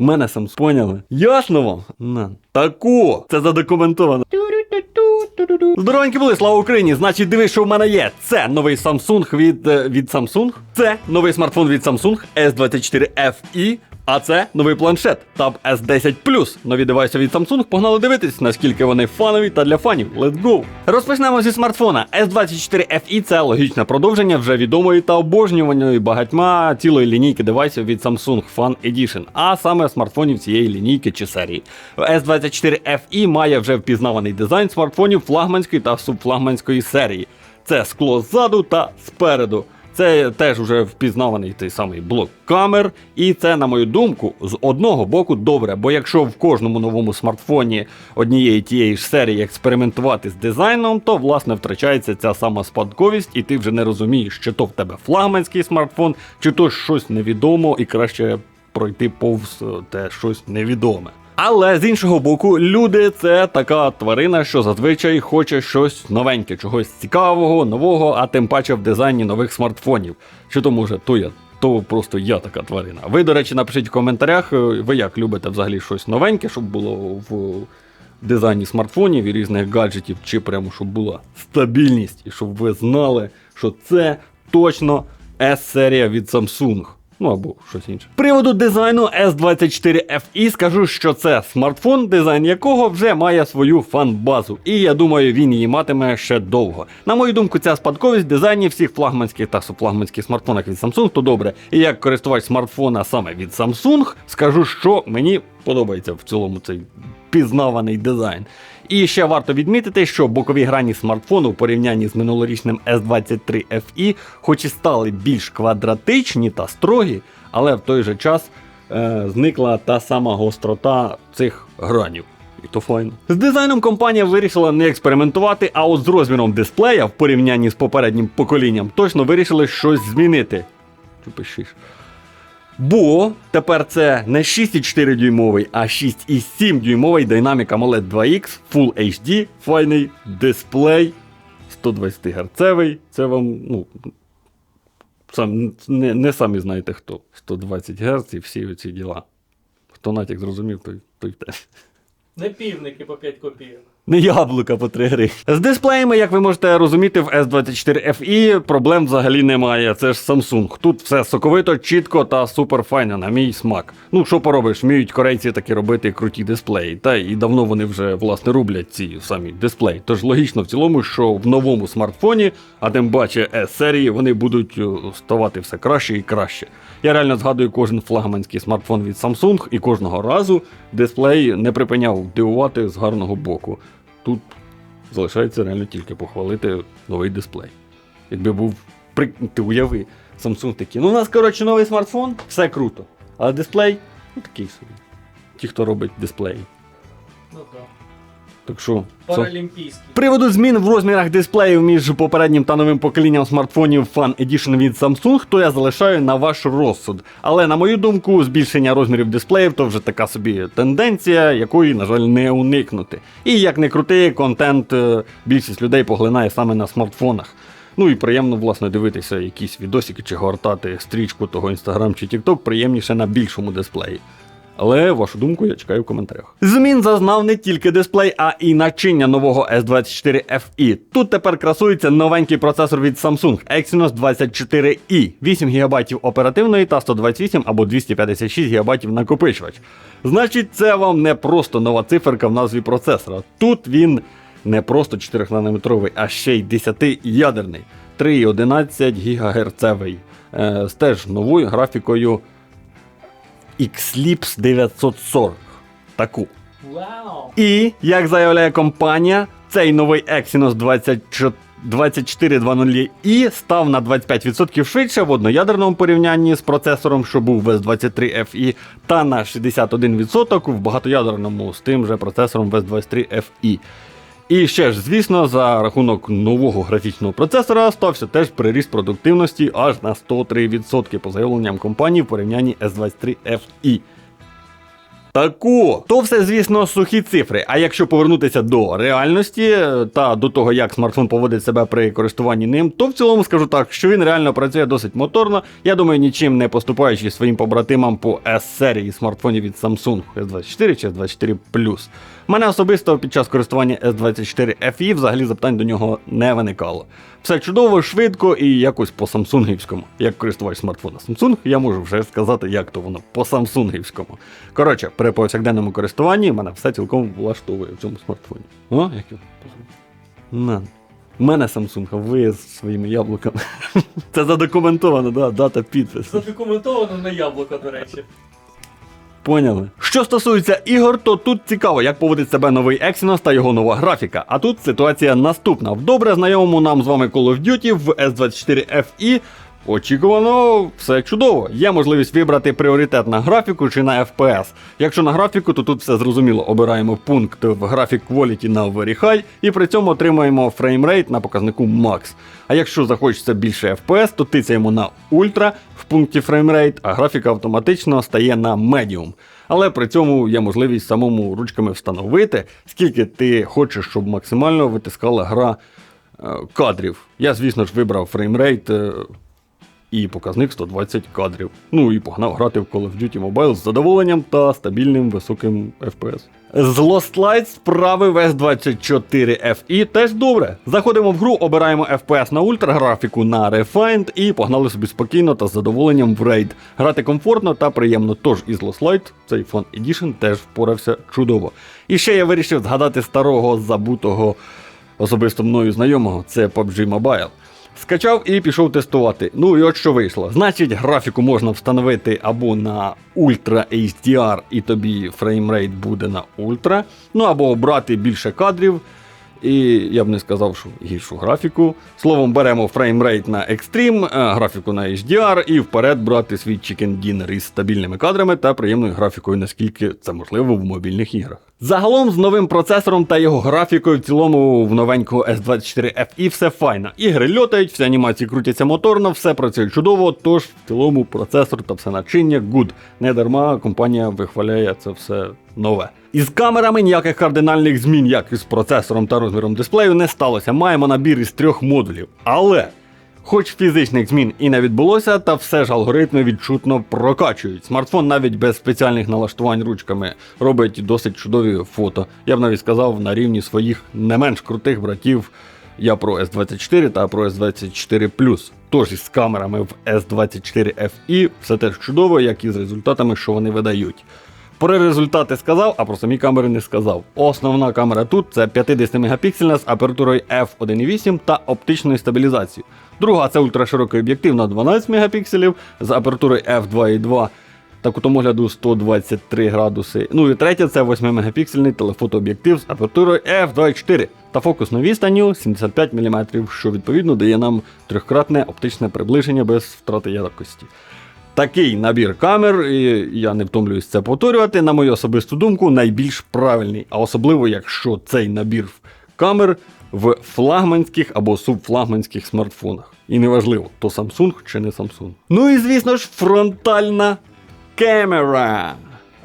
Мене сам споняли. Ясно вам? На. Таку! Це задокументовано. Здоровенькі були, слава Україні! Значить, дивись, що в мене є. Це новий Samsung від, е, від Samsung. Це новий смартфон від Samsung S24 FE. А це новий планшет Tab S10 Plus. Нові девайси від Samsung. Погнали дивитись, наскільки вони фанові та для фанів. Let's go! Розпочнемо зі смартфона. S24 FE це логічне продовження вже відомої та обожнюваної багатьма цілої лінійки девайсів від Samsung Fan Edition, а саме смартфонів цієї лінійки чи серії. S24 FE має вже впізнаваний дизайн смартфонів флагманської та субфлагманської серії. Це скло ззаду та спереду. Це теж вже впізнаваний той самий блок камер, і це, на мою думку, з одного боку добре. Бо якщо в кожному новому смартфоні однієї тієї ж серії експериментувати з дизайном, то власне втрачається ця сама спадковість, і ти вже не розумієш, чи то в тебе флагманський смартфон, чи то щось невідомо, і краще пройти повз те щось невідоме. Але з іншого боку, люди це така тварина, що зазвичай хоче щось новеньке, чогось цікавого, нового, а тим паче в дизайні нових смартфонів. Чи то може то я, то просто я така тварина. Ви, до речі, напишіть в коментарях, е, ви як любите взагалі щось новеньке, щоб було в дизайні смартфонів і різних гаджетів, чи прямо щоб була стабільність, і щоб ви знали, що це точно S-серія від Samsung. Ну або щось інше. Приводу дизайну S24 FE скажу, що це смартфон, дизайн якого вже має свою фан-базу. І я думаю, він її матиме ще довго. На мою думку, ця спадковість дизайнів дизайні всіх флагманських та субфлагманських смартфонах від Samsung то добре. І як користувач смартфона саме від Samsung, скажу, що мені подобається в цілому цей пізнаваний дизайн. І ще варто відмітити, що бокові грані смартфону в порівнянні з минулорічним S23 FE, хоч і стали більш квадратичні та строгі, але в той же час е, зникла та сама гострота цих гранів. І то файно. З дизайном компанія вирішила не експериментувати, а от з розміром дисплея в порівнянні з попереднім поколінням точно вирішили щось змінити. Чи пишеш? Бо тепер це не 6,4 дюймовий, а 6,7 дюймовий Dynamic AMOLED 2X Full HD, файний дисплей 120 Гц. Це вам, ну, сам, не, не самі знаєте хто. 120 Гц і всі ці діла. Хто натяк зрозумів, той, той теж. Не півники по 5 копійок. Не яблука по 3 гри. З дисплеями, як ви можете розуміти, в S24 FE проблем взагалі немає. Це ж Samsung. Тут все соковито, чітко та супер файно, на мій смак. Ну, що поробиш, вміють корейці такі робити круті дисплеї. Та і давно вони вже власне рублять ці самі дисплеї. Тож логічно в цілому, що в новому смартфоні, а тим паче S-серії, вони будуть е, ставати все краще і краще. Я реально згадую кожен флагманський смартфон від Samsung, і кожного разу дисплей не припиняв дивувати з гарного боку. Тут залишається реально тільки похвалити новий дисплей. Якби був ти уяви, Samsung такий. Ну, у нас, коротше, новий смартфон, все круто. А дисплей, ну такий собі. Ті, хто робить дисплеї. Ну так. Так що. це- Паралімпійський. приводу змін в розмірах дисплеїв між попереднім та новим поколінням смартфонів Fan Edition від Samsung, то я залишаю на ваш розсуд. Але на мою думку, збільшення розмірів дисплеїв то вже така собі тенденція, якої, на жаль, не уникнути. І як не крути, контент е, більшість людей поглинає саме на смартфонах. Ну і приємно, власне, дивитися якісь відосики чи гортати стрічку того Instagram чи TikTok приємніше на більшому дисплеї. Але вашу думку я чекаю в коментарях. Змін зазнав не тільки дисплей, а і начиння нового S24 FE. Тут тепер красується новенький процесор від Samsung Exynos 24i, 8 ГБ оперативної та 128 або 256 ГБ накопичувач. Значить, це вам не просто нова циферка в назві процесора. Тут він не просто 4-нанометровий, а ще й 10-ядерний, 3,11 ГГц. З теж новою графікою Xlips 940. Таку. І, як заявляє компанія, цей новий Exynos 24 2420i став на 25% швидше в одноядерному порівнянні з процесором, що був в S23 FE, та на 61% в багатоядерному з тим же процесором в S23 FE. І ще ж, звісно, за рахунок нового графічного процесора стався теж приріст продуктивності аж на 103% по заявленням компанії в порівнянні S23 FE. Таку, то все, звісно, сухі цифри. А якщо повернутися до реальності е, та до того, як смартфон поводить себе при користуванні ним, то в цілому скажу так, що він реально працює досить моторно. Я думаю, нічим не поступаючи своїм побратимам по S-серії смартфонів від Samsung S24 чи S24 Plus. Мене особисто під час користування S24 FE взагалі запитань до нього не виникало. Все чудово, швидко і якось по самсунгівському. Як користувач смартфона Samsung, я можу вже сказати, як то воно по самсунгівському. Коротше, при повсякденному користуванні мене все цілком влаштовує в цьому смартфоні. О, як його. У мене Samsung, а ви з своїми яблуками. Це задокументовано, да, дата підпису. Задокументовано на яблуко, до речі. Поняли. Що стосується ігор, то тут цікаво, як поводить себе новий Exynos та його нова графіка. А тут ситуація наступна. В добре знайомому нам з вами Call of Duty в S24 FE Очікувано, все чудово. Є можливість вибрати пріоритет на графіку чи на FPS. Якщо на графіку, то тут все зрозуміло. Обираємо пункт в Graphic Quality на Very High і при цьому отримуємо фреймрейт на показнику Max. А якщо захочеться більше FPS, то тицяємо на Ultra в пункті фреймрейт, а графіка автоматично стає на Medium. Але при цьому є можливість самому ручками встановити, скільки ти хочеш, щоб максимально витискала гра е, кадрів. Я, звісно ж, вибрав фреймрейт. е, і показник 120 кадрів. Ну і погнав грати в Call of Duty Mobile з задоволенням та стабільним високим FPS. З Lost Light справи в S24 FE теж добре. Заходимо в гру, обираємо FPS на ультра, графіку на Refined і погнали собі спокійно та з задоволенням в рейд. Грати комфортно та приємно. Тож із Lost Light цей Fun Edition теж впорався чудово. І ще я вирішив згадати старого забутого особисто мною знайомого, це PUBG Mobile. Скачав і пішов тестувати. Ну і от що вийшло. Значить, графіку можна встановити або на Ultra HDR, і тобі фреймрейт буде на Ultra, ну або обрати більше кадрів. І я б не сказав, що гіршу графіку. Словом, беремо фреймрейт на Extreme, е, графіку на HDR і вперед брати свій Chicken Dinner із стабільними кадрами та приємною графікою, наскільки це можливо в мобільних іграх. Загалом з новим процесором та його графікою в цілому в новенького S24 FE все файно. Ігри льотають, всі анімації крутяться моторно, все працює чудово, тож в цілому процесор та все начиння good. Не дарма компанія вихваляє це все нове. Із камерами ніяких кардинальних змін, як із процесором та розміром дисплею, не сталося. Маємо набір із трьох модулів. Але. Хоч фізичних змін і не відбулося, та все ж алгоритми відчутно прокачують. Смартфон навіть без спеціальних налаштувань ручками робить досить чудові фото. Я б навіть сказав на рівні своїх не менш крутих братів. Я про S24 та про S24 Тож із камерами в S24 FE все теж чудово, як і з результатами, що вони видають. Про результати сказав, а про самі камери не сказав. Основна камера тут це 50 мегапіксельна з апертурою f1.8 та оптичною стабілізацією. Друга це ультраширокий об'єктив на 12 мегапікселів з апертурою f2.2 та кутом огляду 123 градуси. Ну і третя це 8 мегапіксельний телефотооб'єктив з апертурою f2.4 та фокусною відстанню 75 мм, що відповідно дає нам трьохкратне оптичне приближення без втрати якості. Такий набір камер, і я не втомлююсь це повторювати, на мою особисту думку, найбільш правильний, а особливо, якщо цей набір камер в флагманських або субфлагманських смартфонах. І неважливо, то Samsung чи не Samsung. Ну і звісно ж, фронтальна камера.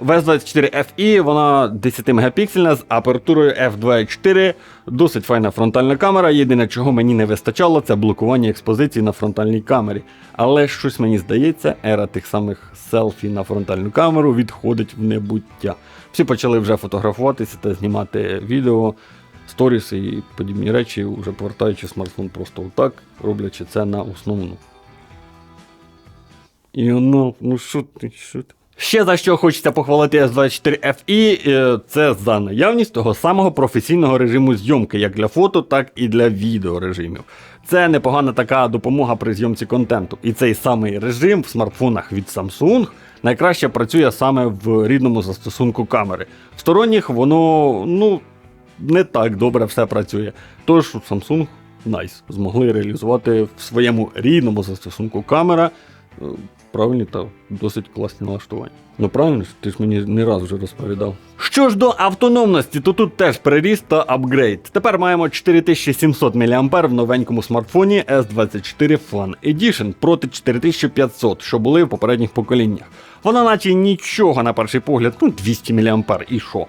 В S24 FE вона 10 мегапіксельна з апертурою f2.4. Досить файна фронтальна камера. Єдине, чого мені не вистачало, це блокування експозиції на фронтальній камері. Але щось мені здається, ера тих самих селфі на фронтальну камеру відходить в небуття. Всі почали вже фотографуватися та знімати відео, сторіси і подібні речі, вже повертаючи смартфон просто отак, роблячи це на основну. І воно, ну що ти, що ти? Ще за що хочеться похвалити S24 FE, е, це за наявність того самого професійного режиму зйомки, як для фото, так і для відеорежимів. Це непогана така допомога при зйомці контенту. І цей самий режим в смартфонах від Samsung найкраще працює саме в рідному застосунку камери. В сторонніх воно ну, не так добре все працює. Тож Samsung Nice змогли реалізувати в своєму рідному застосунку камера е, правильні та досить класні налаштування. Ну правильно ти ж мені не раз вже розповідав. Що ж до автономності, то тут теж переріст та апгрейд. Тепер маємо 4700 мА в новенькому смартфоні S24 Fun Edition проти 4500, що були в попередніх поколіннях. Вона наче нічого на перший погляд, ну 200 мА і що.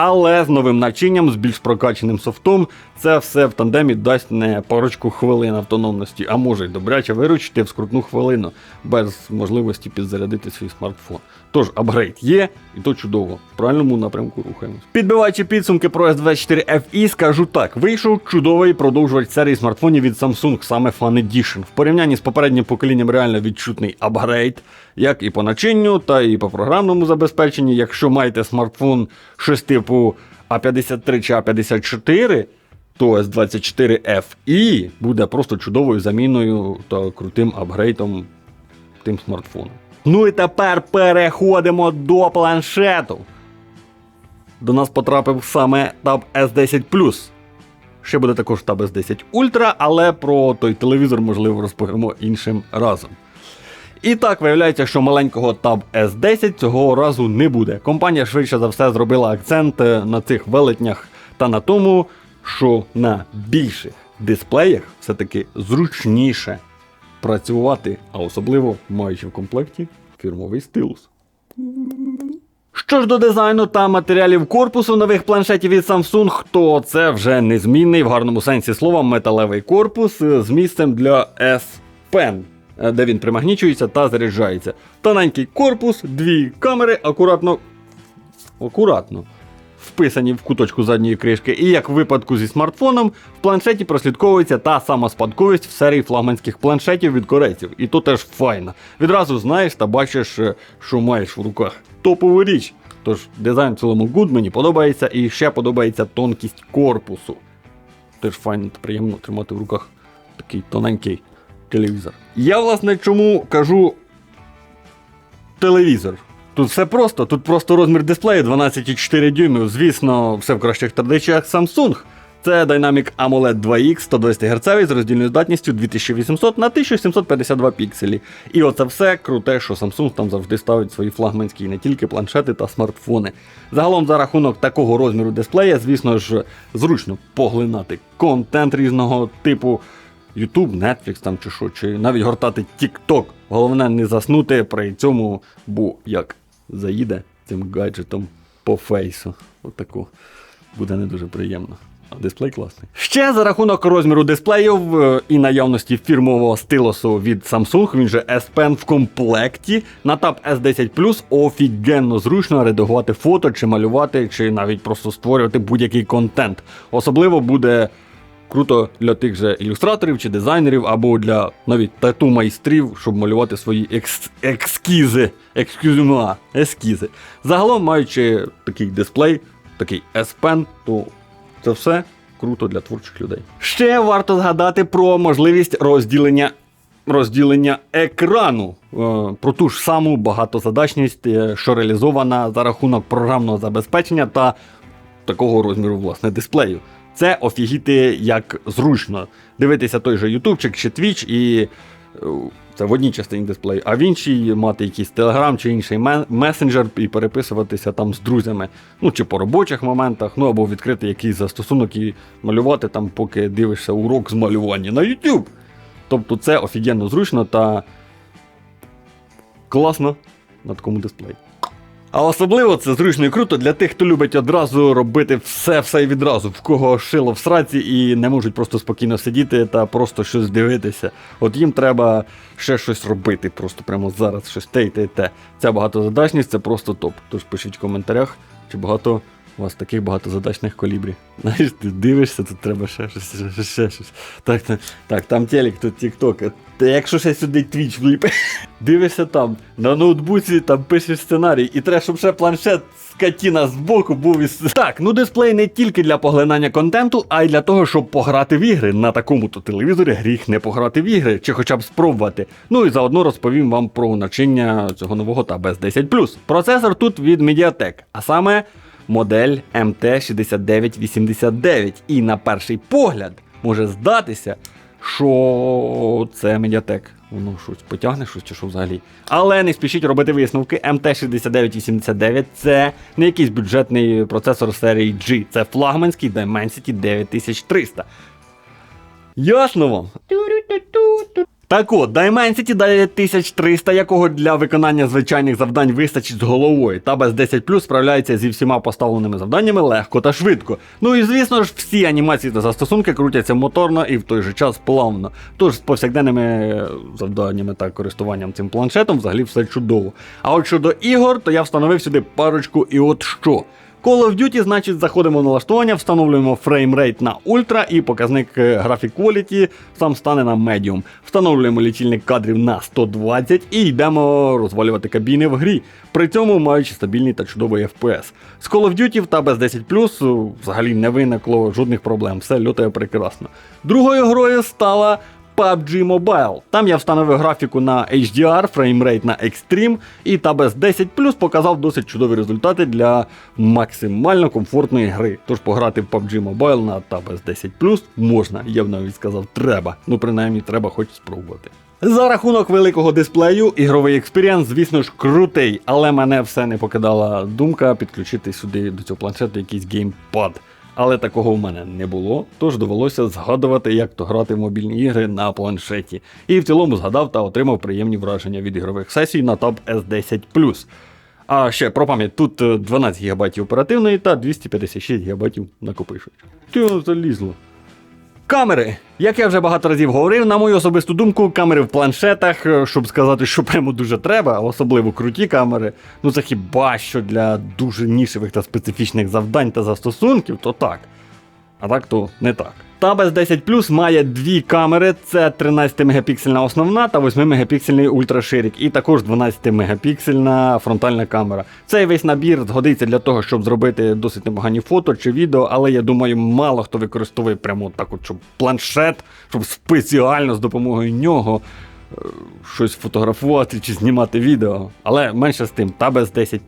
Але з новим начинням, з більш прокаченим софтом, це все в тандемі дасть не парочку хвилин автономності, а може й добряче виручити в скрутну хвилину, без можливості підзарядити свій смартфон. Тож апгрейд є, і то чудово. В правильному напрямку рухаємось. Підбиваючи підсумки про S24 FE, скажу так: вийшов чудовий продовжувач серії смартфонів від Samsung, саме Fan Edition. В порівнянні з попереднім поколінням реально відчутний апгрейд, як і по начинню, та і по програмному забезпеченні. Якщо маєте смартфон щось типу A53 чи A54, то S24 FE буде просто чудовою заміною та крутим апгрейдом тим смартфоном. Ну і тепер переходимо до планшету. До нас потрапив саме Tab S10 Ще буде також Tab S10 Ultra, але про той телевізор, можливо, розповімо іншим разом. І так виявляється, що маленького Tab S10 цього разу не буде. Компанія швидше за все зробила акцент е, на цих велетнях та на тому, що на більших дисплеях все-таки зручніше працювати, а особливо маючи в комплекті фірмовий стилус. Що ж до дизайну та матеріалів корпусу нових планшетів від Samsung, то це вже незмінний в гарному сенсі слова металевий корпус з місцем для S Pen, де він примагнічується та заряджається. Тоненький корпус, дві камери, акуратно. Акуратно. Вписані в куточку задньої кришки, і як в випадку зі смартфоном, в планшеті прослідковується та сама спадковість в серії флагманських планшетів від корейців. І то теж файно. Відразу знаєш та бачиш, е, що маєш в руках. Топова річ. Тож дизайн в цілому good мені подобається, і ще подобається тонкість корпусу. Теж файно та приємно тримати в руках такий тоненький телевізор. Я, власне, чому кажу телевізор. Тут все просто, тут просто розмір дисплею 12,4 дюймів. Звісно, все в кращих традиціях Samsung. Це Dynamic AMOLED 2X 120 Гц з роздільною здатністю 2800 на 1752 пікселі. І оце все круте, що Samsung там завжди ставить свої флагманські не тільки планшети та смартфони. Загалом за рахунок такого розміру дисплея, звісно ж, зручно поглинати контент різного типу. YouTube, Netflix там чи що, чи навіть гортати TikTok. Головне не заснути при цьому, бо як заїде цим гаджетом по фейсу. Отаку. Буде не дуже приємно. А дисплей класний. Ще за рахунок розміру дисплеїв е, і наявності фірмового стилусу від Samsung, він же S Pen в комплекті. На Tab S10 Plus офігенно зручно редагувати фото, чи малювати, чи навіть просто створювати будь-який контент. Особливо буде Круто для тих же ілюстраторів чи дизайнерів, або для навіть тату майстрів, щоб малювати свої екс- екскізи, екскюзюма, ескізи. Загалом, маючи такий дисплей, такий S Pen, то це все круто для творчих людей. Ще варто згадати про можливість розділення. Розділення екрану е, про ту ж саму багатозадачність, е, що реалізована за рахунок програмного забезпечення та такого розміру власне дисплею. Це офігіти як зручно. Дивитися той же ютубчик чи твіч і е, це в одній частині дисплею, а в іншій мати якийсь телеграм чи інший месенджер і переписуватися там з друзями. Ну чи по робочих моментах, ну або відкрити якийсь застосунок і малювати там, поки дивишся урок з малювання на YouTube. Тобто це офігенно зручно та класно на такому дисплеї. А особливо це зручно і круто для тих, хто любить одразу робити все все і відразу, в кого шило в сраці і не можуть просто спокійно сидіти та просто щось дивитися. От їм треба ще щось робити, просто прямо зараз щось те і те те. Ця багатозадачність це просто топ. Тож пишіть в коментарях, чи багато у вас таких багатозадачних колібрів. Знаєш, ти дивишся, тут треба ще щось, ще, ще щось. Так, так, там телек, тут тік-ток. Якщо ще сюди твіч вліпи, дивишся там, на ноутбуці там пишеш сценарій, і треба, щоб ще планшет скотіна збоку був із. Так, ну дисплей не тільки для поглинання контенту, а й для того, щоб пограти в ігри. На такому-то телевізорі гріх не пограти в ігри, чи хоча б спробувати. Ну і заодно розповім вам про начиння цього нового Tab S10 Процесор тут від Mediatek, а саме модель MT6989. І на перший погляд може здатися, що це Mediatek. Воно щось потягне щось чи що взагалі. Але не спішіть робити висновки. MT6989 це не якийсь бюджетний процесор серії G, це флагманський Dimensity 9300. Ясно вам? Так от, Dimensity 9300, якого для виконання звичайних завдань вистачить з головою, та без 10 Plus справляється зі всіма поставленими завданнями легко та швидко. Ну і звісно ж, всі анімації та застосунки крутяться моторно і в той же час плавно. Тож з повсякденними е, завданнями та користуванням цим планшетом взагалі все чудово. А от щодо ігор, то я встановив сюди парочку і от що. Call of Duty, значить, заходимо в налаштування, встановлюємо фреймрейт на ультра і показник е, Graphic Quality сам стане на medium. Встановлюємо лічильник кадрів на 120 і йдемо розвалювати кабіни в грі, при цьому маючи стабільний та чудовий FPS. З Call of Duty та без 10 е, взагалі не виникло жодних проблем, все льотає прекрасно. Другою грою стала PUBG Mobile. Там я встановив графіку на HDR, фреймрейт на Extreme, і без 10 показав досить чудові результати для максимально комфортної гри. Тож пограти в PUBG Mobile на без 10 можна, я б навіть сказав, треба. Ну, принаймні, треба хоч спробувати. За рахунок великого дисплею, ігровий експірієнс, звісно ж, крутий, але мене все не покидала думка підключити сюди до цього планшету якийсь геймпад. Але такого в мене не було, тож довелося згадувати, як то грати в мобільні ігри на планшеті. І в цілому згадав та отримав приємні враження від ігрових сесій на Tab S10 А ще про пам'ять, тут е, 12 ГБ оперативної та 256 ГБ накопичувач. Ти залізло. Камери. Як я вже багато разів говорив, на мою особисту думку, камери в планшетах, е, щоб сказати, що прямо дуже треба, особливо круті камери. Ну це хіба що для дуже нішевих та специфічних завдань та застосунків, то так. А так то не так. Tabes 10 Plus має дві камери: це 13 мегапіксельна основна та 8 мегапіксельний ультраширік, і також 12 мегапіксельна фронтальна камера. Цей весь набір згодиться для того, щоб зробити досить непогані фото чи відео, але я думаю, мало хто використовує прямо так, от, щоб планшет, щоб спеціально з допомогою нього е, щось фотографувати чи знімати відео. Але менше з тим, Tabes 10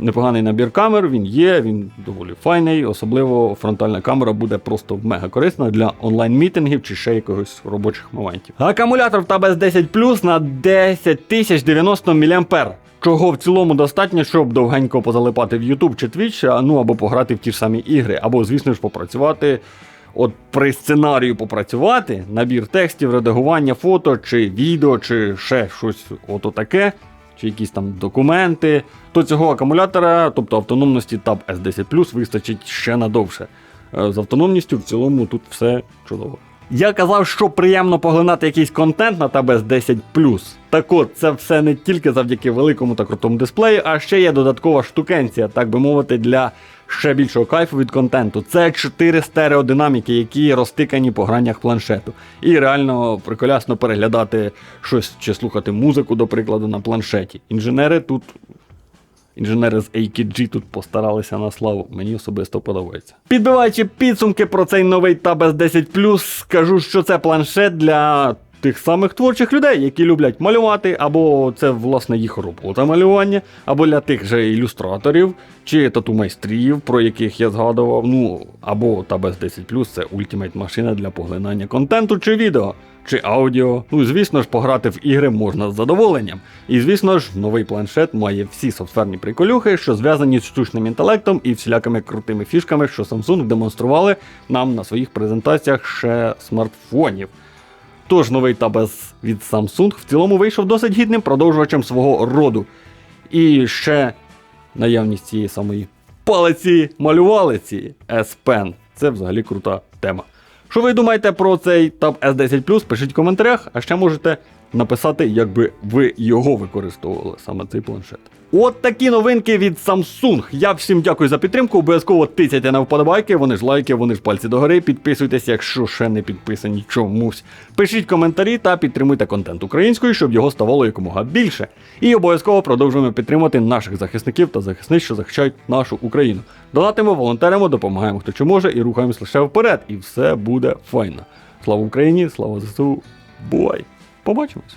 непоганий набір камер, він є, він доволі файний. Особливо фронтальна камера буде просто мега корисна для онлайн-мітингів чи ще якогось робочих моментів. Акумулятор в Tabes 10 на 10 тисяч 90 мА. Чого в цілому достатньо, щоб довгенько позалипати в YouTube чи Twitch, ну або пограти в ті ж самі ігри, або, звісно ж, попрацювати. От при сценарію попрацювати, набір текстів, редагування фото, чи відео, чи ще щось ото таке, чи якісь там документи, то цього акумулятора, тобто автономності Tab S10 вистачить ще надовше. Е, З автономністю в цілому тут все чудово. Я казав, що приємно поглинати якийсь контент на Tab S10 Так от, це все не тільки завдяки великому та крутому дисплею, а ще є додаткова штукенція, так би мовити, для ще більшого кайфу від контенту. Це 4 стереодинаміки, які розтикані по гранях планшету. І реально приколясно переглядати щось чи слухати музику, до прикладу, на планшеті. Інженери тут. Інженери з AKG тут постаралися на славу, мені особисто подобається. Підбиваючи підсумки про цей новий Tab S10 скажу, що це планшет для тих самих творчих людей, які люблять малювати, або це власне їх робота малювання, або для тих же ілюстраторів чи тату-майстрів, про яких я згадував. Ну або Tab S10 це ультимейт машина для поглинання контенту чи відео. Чи аудіо. Ну, звісно ж, пограти в ігри можна з задоволенням. І звісно ж, новий планшет має всі софтверні приколюхи, що зв'язані з штучним інтелектом і всілякими крутими фішками, що Samsung демонстрували нам на своїх презентаціях ще смартфонів. Тож новий Tab від Samsung в цілому вийшов досить гідним продовжувачем свого роду. І ще наявність цієї самої палиці малювалиці S Pen. Це взагалі крута тема. Що ви думаєте про цей Tab S10 Пишіть в коментарях, а ще можете написати, як би ви його використовували, саме цей планшет. От такі новинки від Samsung. Я всім дякую за підтримку. Обов'язково тицяйте на вподобайки, вони ж лайки, вони ж пальці догори. Підписуйтесь, якщо ще не підписані чомусь. Пишіть коментарі та підтримуйте контент українською, щоб його ставало якомога більше. І обов'язково продовжуємо підтримувати наших захисників та захисниць, що захищають нашу Україну. Донатимо, волонтеримо, допомагаємо хто чи може і рухаємось лише вперед. І все буде файно. Слава Україні, слава ЗСУ, бувай! Побачимось!